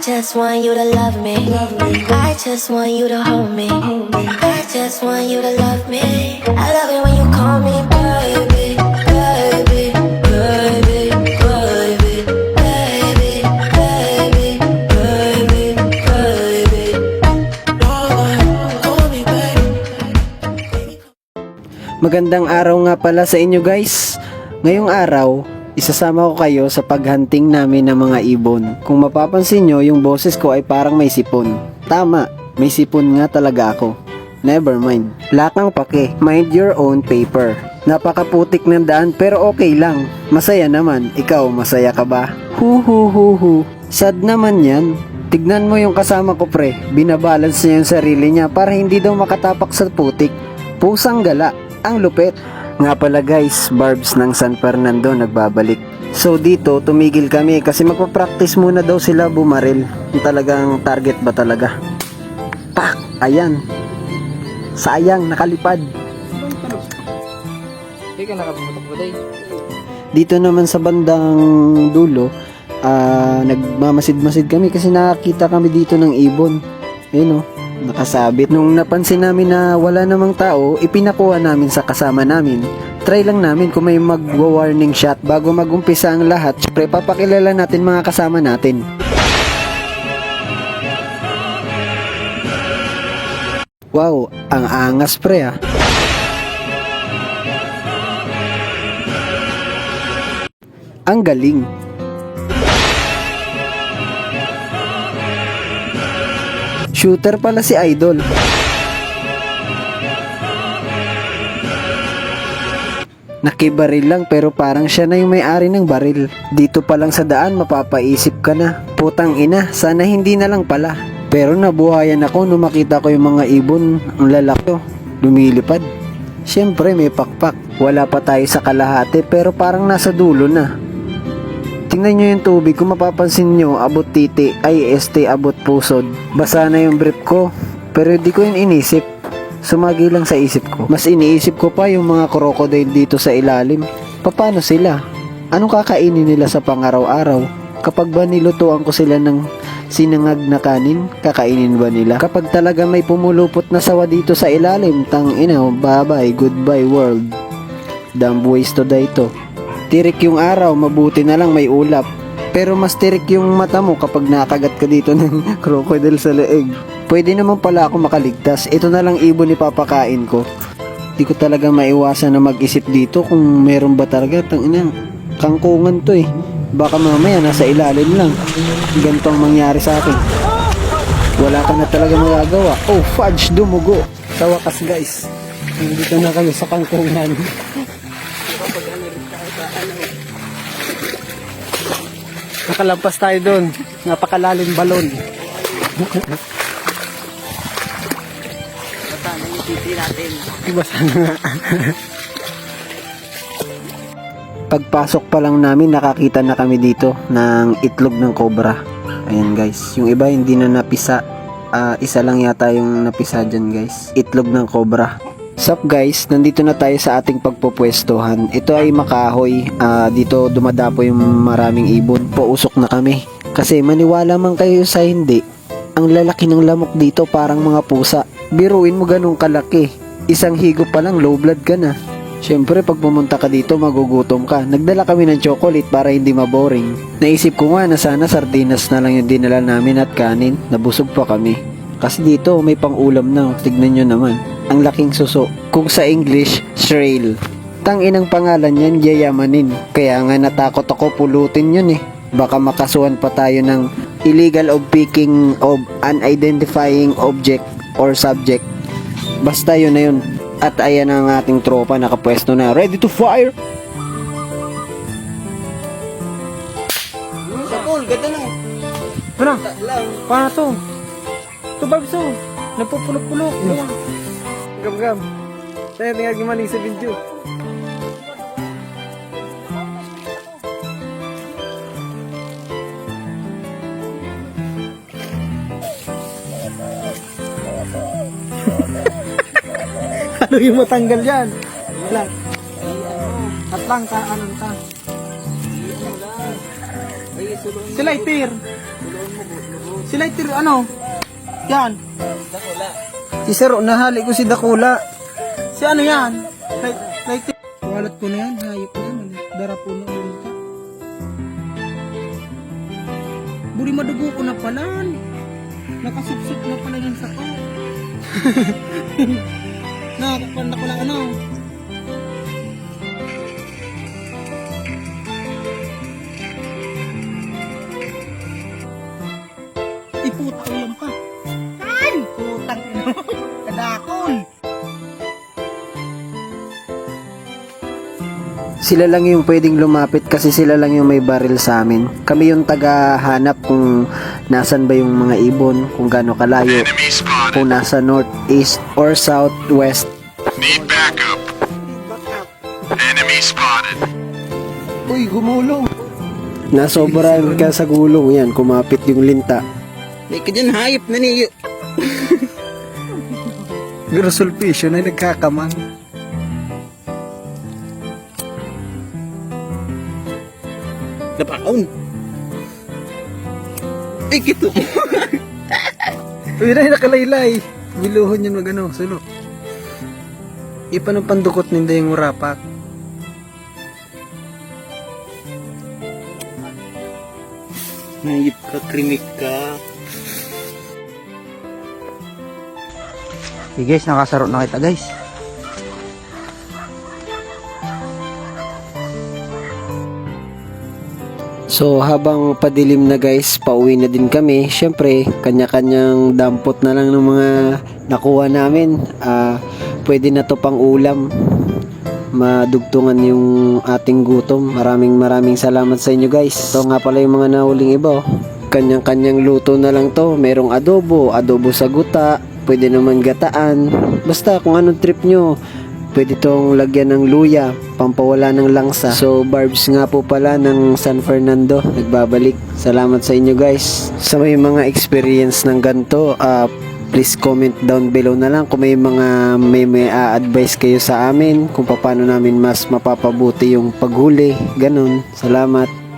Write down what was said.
just want you to love me. I just want you to hold me. I just want you to love me. I love it when you call me baby, baby, baby, baby, baby, baby, baby, baby. Magandang araw nga pala sa inyo guys. Ngayong araw, isasama ko kayo sa paghunting namin ng mga ibon. Kung mapapansin nyo, yung boses ko ay parang may sipon. Tama, may sipon nga talaga ako. Never mind. Lakang pake, mind your own paper. Napakaputik ng daan pero okay lang. Masaya naman. Ikaw, masaya ka ba? Hu hu hu hu. Sad naman yan. Tignan mo yung kasama ko pre. Binabalance niya yung sarili niya para hindi daw makatapak sa putik. Pusang gala. Ang lupit. Nga pala guys, Barbs ng San Fernando nagbabalik. So dito, tumigil kami kasi magpa-practice muna daw sila bumaril. Talagang target ba talaga? Pak! Ayan. Sayang, nakalipad. Dito naman sa bandang dulo, ah, nagmamasid-masid kami kasi nakakita kami dito ng ibon. Ayun oh, nakasabit. Nung napansin namin na wala namang tao, ipinakuha namin sa kasama namin. Try lang namin kung may mag-warning shot bago magumpisa ang lahat. Siyempre, papakilala natin mga kasama natin. Wow, ang angas pre ah. Ang galing. Shooter pala si Idol. Nakibaril lang pero parang siya na yung may-ari ng baril. Dito pa lang sa daan mapapaisip ka na. Putang ina, sana hindi na lang pala. Pero nabuhayan ako nung makita ko yung mga ibon, ang lalaki oh, lumilipad. Siyempre may pakpak. Wala pa tayo sa kalahati pero parang nasa dulo na. Tingnan nyo yung tubig, kung mapapansin nyo, abot titi, ay este abot pusod. Basa na yung brief ko, pero di ko yun inisip. Sumagi lang sa isip ko. Mas iniisip ko pa yung mga crocodile dito sa ilalim. Paano sila? Anong kakainin nila sa pangaraw-araw? Kapag ba nilutuan ko sila ng sinangag na kanin, kakainin ba nila? Kapag talaga may pumulupot na sawa dito sa ilalim, tang ina, bye-bye, goodbye world. Dumb ways to die to. Tirik yung araw, mabuti na lang may ulap. Pero mas tirik yung mata mo kapag nakagat ka dito ng crocodile sa leeg. Pwede naman pala ako makaligtas. Ito na lang ibon ni papakain ko. Di ko talaga maiwasan na mag-isip dito kung meron ba talaga. Tangina, kangkungan to eh. Baka mamaya nasa ilalim lang. Ganito ang mangyari sa akin. Wala ka na talaga magagawa. Oh, fudge, dumugo. Sa wakas guys. Nandito na kami sa kangkungan. Nakalampas tayo doon. Napakalalim balon. Basta na yung titi natin. Basta na nga. Pagpasok pa lang namin, nakakita na kami dito ng itlog ng cobra. Ayan guys. Yung iba hindi na napisa. Ah, isa lang yata yung napisa dyan guys. Itlog ng cobra. Sup guys, nandito na tayo sa ating pagpupwestuhan. Ito ay makahoy. Ah, dito dumadapo yung maraming ibon. Pausok na kami. Kasi maniwala man kayo sa hindi, ang lalaki ng lamok dito parang mga pusa. Biruin mo ganun kalaki. Isang higop pa lang low blood ka na. Siyempre pag pumunta ka dito magugutom ka. Nagdala kami ng chocolate para hindi maboring. Naisip ko nga na sana sardinas na lang yung dinala namin at kanin. Nabusog pa kami. Kasi dito may pang-ulam na. Tignan nyo naman. Ang laking suso. Kung sa English, shrill. Tanginang pangalan yan, yayamanin. Kaya nga natakot ako pulutin yun eh. Baka makasuhan pa tayo ng illegal of picking of unidentifying object or subject. Basta yun na yun. At ayan ang ating tropa nakapwesto na. Ready to fire! Sapol, ganda na. Ano? Paano to? Ito Barbs oh. Napupulok-pulok. Gam-gam. Tayo tingnan gimaning sa video. ano yung matanggal yan? Wala. At lang ta, anong ta? Si Lighter. Si Lighter, ano? Yan. Si Sir, nahali ko si Dakula. Si ano yan? Light, Lighter. Walat ko na yan, hayop na yan. Dara po na ulit ka. Buri madugo ko na pala. Nakasipsip na pala yan sa ko. Nakakapanda ko lang ano. Sila lang yung pwedeng lumapit kasi sila lang yung may baril sa amin. Kami yung taga-hanap kung nasan ba yung mga ibon, kung gaano kalayo, kung nasa north, east, or south, west. Need backup. Enemy spotted. Uy, gumulong. Nasobrahan ka sa gulong yan, kumapit yung linta. May ka dyan, hayop na niyo. Pero sulpisyo na nagkakamang. Napaon. Ay, kito mo. Uy, na nakalaylay. Biluhon yun mag ano, sulo. Ipa ng pandukot ninda yung urapak. Nayip ka, krimik ka. Okay guys, nakasaro na kita guys. So habang padilim na guys, pauwi na din kami. Syempre, kanya-kanyang dampot na lang ng mga nakuha namin. Ah, pwede na to pang ulam. Madugtungan yung ating gutom. Maraming maraming salamat sa inyo guys. Ito nga pala yung mga nahuling iba. oh. Kanyang-kanyang luto na lang to. Merong adobo, adobo sa guta, pwede naman gataan. Basta kung anong trip nyo, Pwede tong lagyan ng luya, pampawala ng langsa. So, Barbs nga po pala ng San Fernando, nagbabalik. Salamat sa inyo guys. Sa may mga experience ng ganito, ah, please comment down below na lang kung may mga may may advice kayo sa amin kung paano namin mas mapapabuti yung paghuli. Ganun. Salamat.